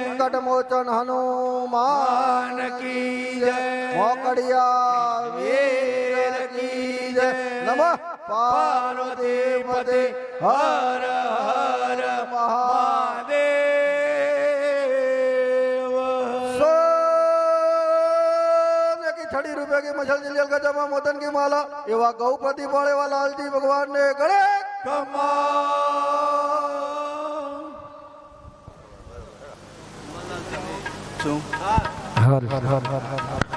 સંકટ મોચન હનુમાન કી જય. મોકડિયા વીર કી જય. નમઃ હર હર મહાદેવ. સોને કી છડી રૂપિયા કી મછલ જલિયલ ગજામાં મોતન કી માલા. એવા ગૌપતિ પ્રતિપાળે એવા લાલજી ભગવાન ને ગણે કમા શું હર હર હર હર હર